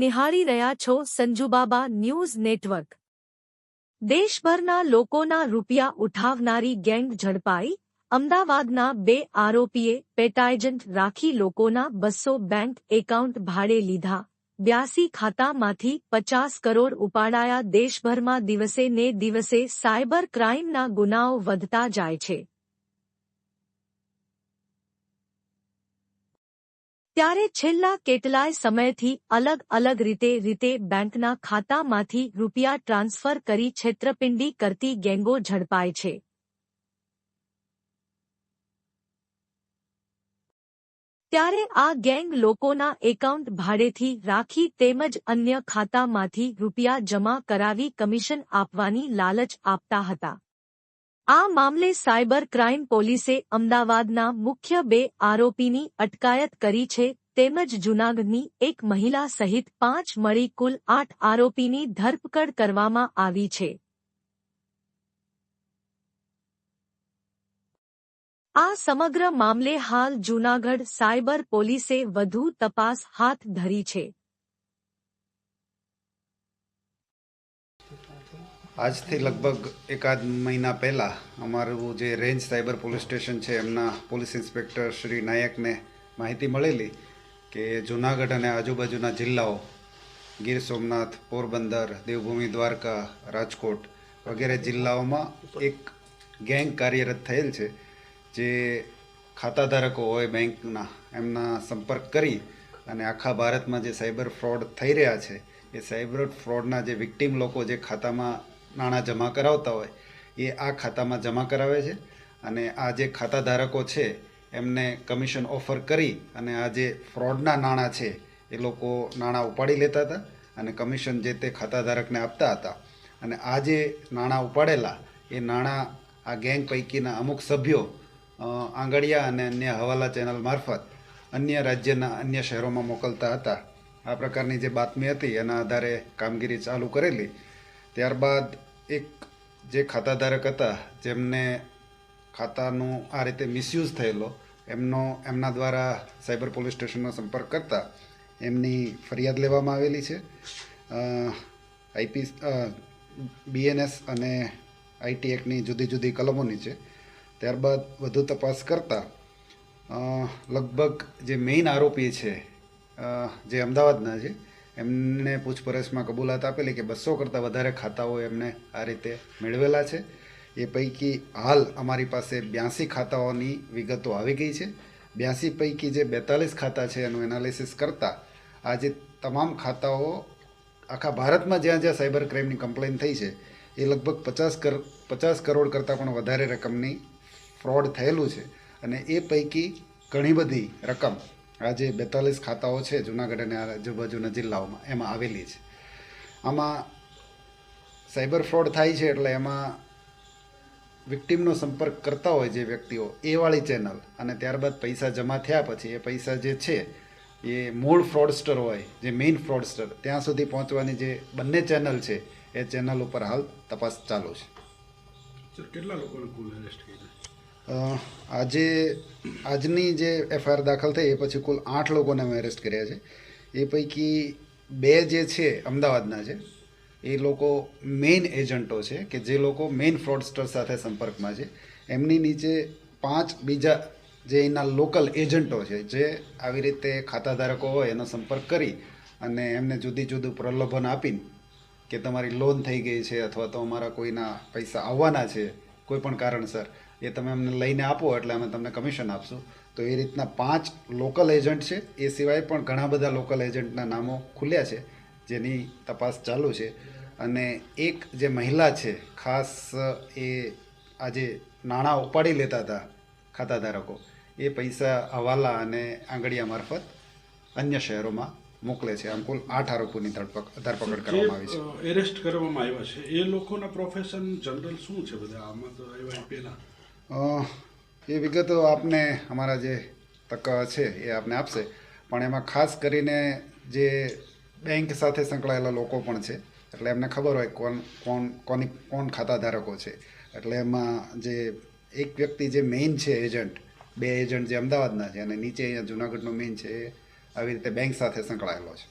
નિહાળી રહ્યા છો સંજુબાબા ન્યૂઝ નેટવર્ક. દેશભરના લોકોના રૂપિયા ઉઠાવનારી ગેંગ ઝડપાઈ. અમદાવાદના બે આરોપીએ પેટાએજન્ટ રાખી લોકોના બસો બેંક એકાઉન્ટ ભાડે લીધા. બ્યાસી ખાતામાંથી પચાસ કરોડ ઉપાડાયા દેશભરમાં દિવસે ને દિવસે સાયબર ક્રાઇમના ગુનાઓ વધતા જાય છે. ત્યારે છેલ્લા કેટલાય સમયથી અલગ અલગ રીતે રીતે બેંકના ખાતામાંથી રૂપિયા ટ્રાન્સફર કરી છેતરપિંડી કરતી ગેંગો ઝડપાય છે. ત્યારે આ ગેંગ લોકોના એકાઉન્ટ ભાડેથી રાખી તેમજ અન્ય ખાતામાંથી રૂપિયા જમા કરાવી કમિશન આપવાની લાલચ આપતા હતા. આ મામલે સાયબર ક્રાઇમ પોલીસે અમદાવાદના મુખ્ય બે આરોપીની અટકાયત કરી છે, તેમજ જૂનાગઢની એક મહિલા સહિત પાંચ મળી કુલ આઠ આરોપીની ધરપકડ કરવામાં આવી છે. આ સમગ્ર મામલે હાલ જૂનાગઢ સાયબર પોલીસે વધુ તપાસ હાથ ધરી છે. આજથી લગભગ એકાદ મહિના પહેલાં અમારું જે રેન્જ સાયબર પોલીસ સ્ટેશન છે, એમના પોલીસ ઇન્સ્પેક્ટર શ્રી નાયકને માહિતી મળેલી કે જૂનાગઢ અને આજુબાજુના જિલ્લાઓ, ગીર સોમનાથ, પોરબંદર, દેવભૂમિ, દ્વારકા, રાજકોટ વગેરે જિલ્લાઓમાં એક ગેંગ કાર્યરત થયેલ છે, જે ખાતાધારકો હોય બેંકના એમના સંપર્ક કરી અને આખા ભારતમાં જે સાયબર ફ્રોડ થઈ રહ્યા છે એ સાયબર ફ્રોડના જે વિક્ટીમ લોકો જે ખાતામાં નાણાં જમા કરાવતા હોય, એ આ ખાતામાં જમા કરાવે છે. અને આ જે ખાતાધારકો છે, એમને કમિશન ઓફર કરી અને આ જે ફ્રોડના નાણાં છે, એ લોકો નાણાં ઉપાડી લેતા હતા અને કમિશન જે તે ખાતાધારકને આપતા હતા. અને આ જે નાણાં ઉપાડેલા, એ નાણાં આ ગેંગ પૈકીના અમુક સભ્યો આંગળિયા અને અન્ય હવાલા ચેનલ મારફત અન્ય રાજ્યના અન્ય શહેરોમાં મોકલતા હતા. આ પ્રકારની જે બાતમી હતી, એના આધારે કામગીરી ચાલુ કરેલી. ત્યારબાદ એક જે ખાતાધારક હતા, જેમને ખાતાનું આ રીતે મિસયુઝ થયેલો, એમનો, એમના દ્વારા સાયબર પોલીસ સ્ટેશનનો સંપર્ક કરતા, એમની ફરિયાદ લેવામાં આવેલી છે. આઈપી બીએનએસ અને આઈટી એક્ટની જુદી જુદી કલમોની છે. ત્યારબાદ વધુ તપાસ કરતાં લગભગ જે મેઇન આરોપી છે જે અમદાવાદના છે, એમને પૂછપરછમાં કબૂલાત આપેલી કે બસો કરતાં વધારે ખાતાઓ એમને આ રીતે મેળવેલા છે. એ પૈકી હાલ અમારી પાસે બ્યાસી ખાતાઓની વિગતો આવી ગઈ છે. બ્યાસી પૈકી જે બેતાલીસ ખાતા છે એનું એનાલિસિસ કરતાં આજે તમામ ખાતાઓ આખા ભારતમાં જ્યાં જ્યાં સાયબર ક્રાઇમની કમ્પ્લેન થઈ છે, એ લગભગ પચાસ કર, પચાસ કરોડ કરતાં પણ વધારે રકમની ફ્રોડ થયેલું છે. અને એ પૈકી ઘણી બધી રકમ આ જે બેતાલીસ ખાતાઓ છે જુનાગઢ અને આજુબાજુના જિલ્લાઓમાં એમાં આવેલી છે. આમાં સાયબર ફ્રોડ થાય છે એટલે એમાં વિક્ટીમનો સંપર્ક કરતા હોય જે વ્યક્તિઓ, એ વાળી ચેનલ અને ત્યારબાદ પૈસા જમા થયા પછી એ પૈસા જે છે, એ મૂળ ફ્રોડસ્ટર હોય, જે મેઇન ફ્રોડસ્ટર, ત્યાં સુધી પહોંચવાની જે બંને ચેનલ છે, એ ચેનલ ઉપર હાલ તપાસ ચાલુ છે. કેટલા લોકોને કુલ એરેસ્ટ કર્યા? આજે આજની જે એફઆઈઆર દાખલ થઈ એ પછી કુલ આઠ લોકોને અમે એરેસ્ટ કર્યા છે. એ પૈકી બે જે છે અમદાવાદના છે, એ લોકો મેઇન એજન્ટો છે કે જે લોકો મેઇન ફ્રોડસ્ટર સાથે સંપર્કમાં છે. એમની નીચે પાંચ બીજા જે એના લોકલ એજન્ટો છે, જે આવી રીતે ખાતાધારકો હોય એનો સંપર્ક કરી અને એમને જુદી જુદું પ્રલોભન આપીને કે તમારી લોન થઈ ગઈ છે અથવા તો અમારા કોઈના પૈસા આવવાના છે, કોઈ પણ કારણસર એ તમે અમને લઈને આપો એટલે અમે તમને કમિશન આપશું. તો એ રીતના પાંચ લોકલ એજન્ટ છે. એ સિવાય પણ ઘણા બધા લોકલ એજન્ટના નામો ખુલ્યા છે જેની તપાસ ચાલુ છે. અને એક જે મહિલા છે ખાસ એ આજે નાણાં ઉપાડી લેતા હતા ખાતાધારકો. એ પૈસા હવાલા અને આંગળીયા મારફત અન્ય શહેરોમાં મોકલે છે. આમ કુલ આઠ આરોપોની ધરપક- ધરપકડ કરવામાં આવી છે. એરેસ્ટ કરવામાં આવ્યા છે. એ લોકોના પ્રોફેશન જનરલ શું છે બધા? આમાં તો આવ્યા પેલા એ વિગતો આપને અમારા જે તક છે એ આપને આપશે. પણ એમાં ખાસ કરીને જે બેંક સાથે સંકળાયેલા લોકો પણ છે. એટલે એમને ખબર હોય કોણ કોણ, કોની, કોણ ખાતાધારકો છે. એટલે એમાં જે એક વ્યક્તિ જે મેઇન છે એજન્ટ બે એજન્ટ જે અમદાવાદના છે અને નીચે અહીંયા જુનાગઢનો મેઇન છે એ આવી રીતે બેંક સાથે સંકળાયેલો છે.